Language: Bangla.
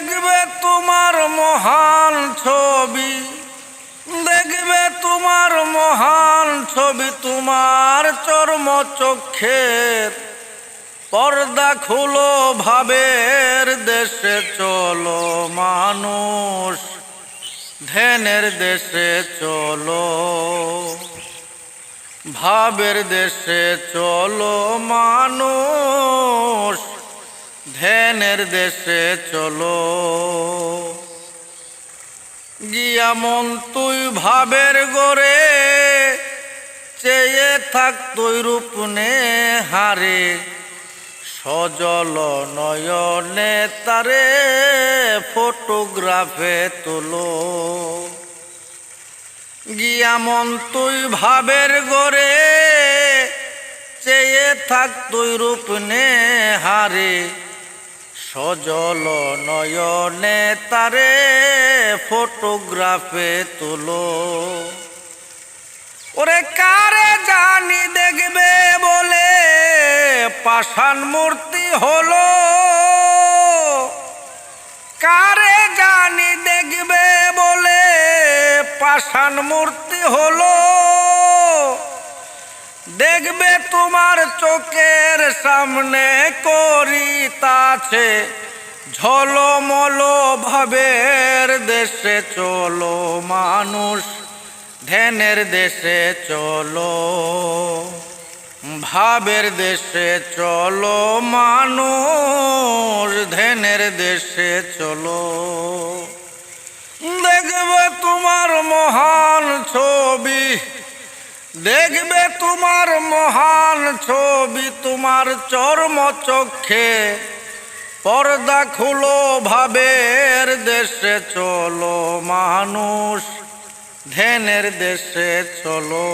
দেখবে তোমার মহান ছবি, দেখবে তোমার মহান ছবি তোমার চর্ম চক্ষের পর্দা খুলো ভাবের দেশে চলো মানুষ, ধ্যানের দেশে চলো। ভাবের দেশে চলো মানুষ। ধ্যানের দেশে চলো। গিয়া মন তুই ভাবের গড়ে, চেয়ে থাক তুই রূপনে হারে। সজল নয়নে তারে ফটোগ্রাফে তোলো। গিয়া মন তুই ভাবের গড়ে, চেয়ে থাক তুই রূপনে হারে। সজল নয়নে তারে ফটোগ্রাফে তুলো। ওরে কারে জানি দেখবে বলে পাষাণ মূর্তি হলো। কারে জানি দেখবে বলে পাষাণ মূর্তি হলো। দেখবে তোমার চোখের সামনে করিতাছে ঝলমল ভাবের দেশে চলো মানুষ, ধ্যানের দেশে চলো, ভাবের দেশে চলো মানুষ, ধ্যানের দেশে চলো। দেখবে দেখবে তোমার মহান ছবি, তোমার চর্ম চক্ষে। পর্দা খুলো ভাবের দেশে চলো মানুষ, ধ্যানের দেশে চলো।